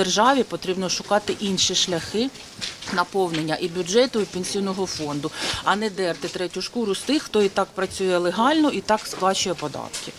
державі потрібно шукати інші шляхи наповнення і бюджету, і пенсійного фонду, а не дерти третю шкуру з тих, хто і так працює легально, і так сплачує податки.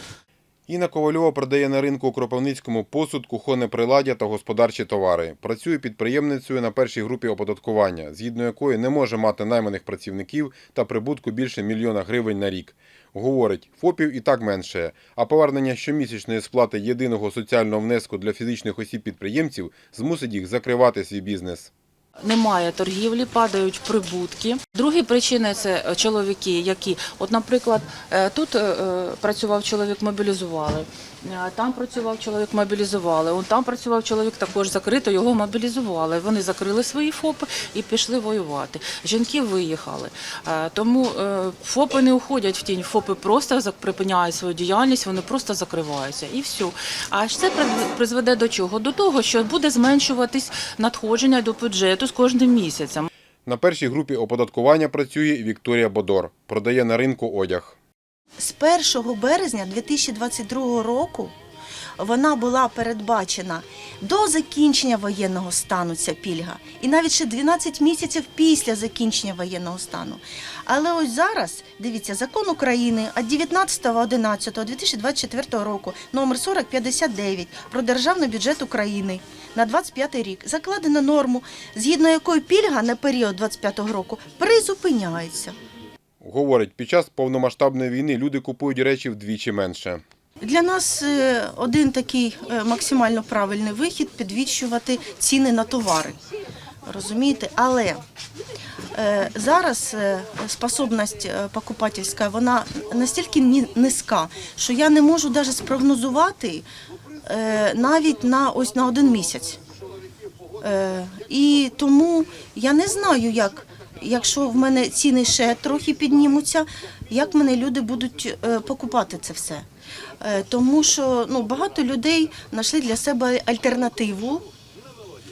Інна Ковальова продає на ринку у Кропивницькому посуд, кухонне приладдя та господарчі товари. Працює підприємницею на першій групі оподаткування, згідно якої не може мати найманих працівників та прибутку більше мільйона гривень на рік. Говорить, ФОПів і так менше, а повернення щомісячної сплати єдиного соціального внеску для фізичних осіб-підприємців змусить їх закривати свій бізнес. Немає торгівлі, падають прибутки. Другі причини це е, чоловіки, які, от, наприклад, е, тут е, працював чоловік, мобілізували. Е, Там працював чоловік, мобілізували. Он там працював чоловік, також закрито, його мобілізували. Вони закрили свої ФОПи і пішли воювати. Жінки виїхали. Е, Тому е, ФОПи не уходять в тінь. ФОПи просто припиняють свою діяльність, вони просто закриваються і все. А це призведе до чого? До того, що буде зменшуватись надходження до бюджету з кожним місяцем. На першій групі оподаткування працює Вікторія Бодор, продає на ринку одяг. З 1 березня 2022 року вона була передбачена до закінчення воєнного стану ця пільга, і навіть ще 12 місяців після закінчення воєнного стану. Але ось зараз, дивіться, закон України від 19.11.2024 року, номер 4059 про державний бюджет України на 25 рік закладено норму, згідно якої пільга на період 25 року призупиняється. Говорить, під час повномасштабної війни люди купують речі вдвічі менше. Для нас е, один такий е, максимально правильний вихід підвищувати ціни на товари. Розумієте? Але е, зараз способність покупательська вона настільки низька, що я не можу навіть спрогнозувати навіть на ось на один місяць. І тому я не знаю, як, якщо в мене ціни ще трохи піднімуться, як мене люди будуть е, покупати це все. Е, Тому що ну, багато людей знайшли для себе альтернативу.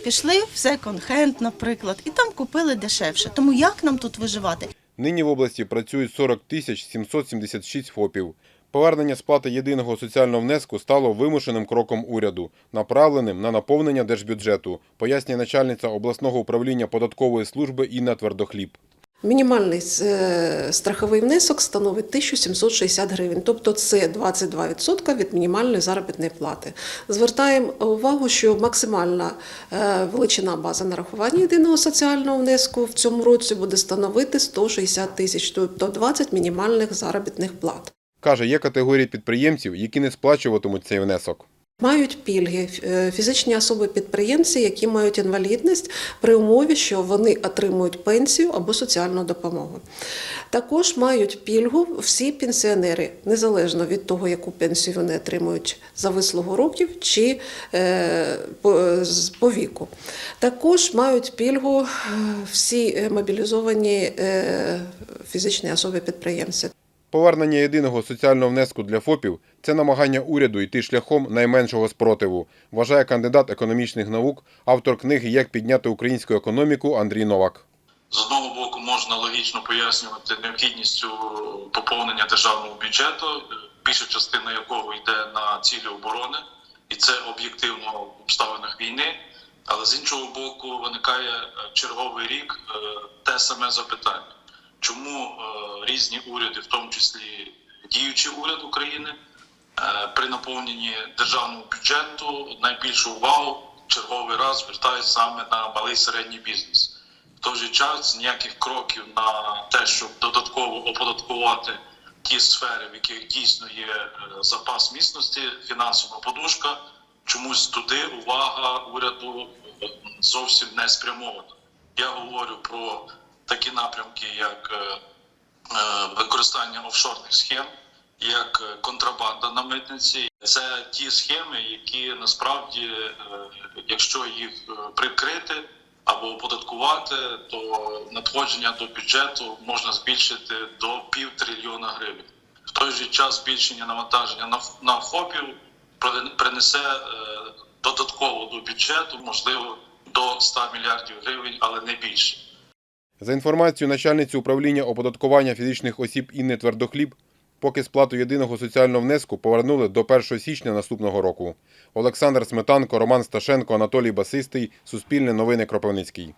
Пішли в секонд-хенд, наприклад, і там купили дешевше. Тому як нам тут виживати? Нині в області працюють 40 тисяч 776 ФОПів. Повернення сплати єдиного соціального внеску стало вимушеним кроком уряду, направленим на наповнення держбюджету, пояснює начальниця обласного управління податкової служби Інна Твердохліб. Мінімальний е, страховий внесок становить 1760 гривень, тобто це 22% від мінімальної заробітної плати. Звертаємо увагу, що максимальна е, величина бази нарахування єдиного соціального внеску в цьому році буде становити 160 тисяч, тобто 20 мінімальних заробітних плат. Каже, є категорії підприємців, які не сплачуватимуть цей внесок. Мають пільги е, фізичні особи-підприємці, які мають інвалідність при умові, що вони отримують пенсію або соціальну допомогу. Також мають пільгу всі пенсіонери, незалежно від того, яку пенсію вони отримують за вислугу років чи е, по, віку. Також мають пільгу е, всі мобілізовані фізичні особи-підприємці. Повернення єдиного соціального внеску для ФОПів – це намагання уряду йти шляхом найменшого спротиву, вважає кандидат економічних наук, автор книги «Як підняти українську економіку» Андрій Новак. З одного боку можна логічно пояснювати необхідністю поповнення державного бюджету, більша частина якого йде на цілі оборони, і це об'єктивно в обставинах війни. Але з іншого боку, виникає е, черговий рік е, те саме запитання, чому е, різні уряди, в тому числі діючий уряд України, е, при наповненні державного бюджету найбільшу увагу черговий раз звертають саме на малий середній бізнес. В той же час ніяких кроків на те, щоб додатково оподаткувати ті сфери, в яких дійсно є е, запас міцності, фінансова подушка, чомусь туди увага уряду зовсім не спрямована. Я говорю про такі напрямки, як е, е, використання офшорних схем, як е, контрабанда на митниці. Це ті схеми, які насправді, якщо їх прикрити або оподаткувати, то надходження до бюджету можна збільшити до пів трильйона гривень. В той же час збільшення навантаження на, ФОПів принесе додатково до бюджету, можливо, до 100 мільярдів гривень, але не більше. За інформацією начальниці управління оподаткування фізичних осіб Інни Твердохліб, поки сплату єдиного соціального внеску повернули до 1 січня наступного року. Олександр Сметанко, Роман Сташенко, Анатолій Басистий. Суспільне новини Кропивницький.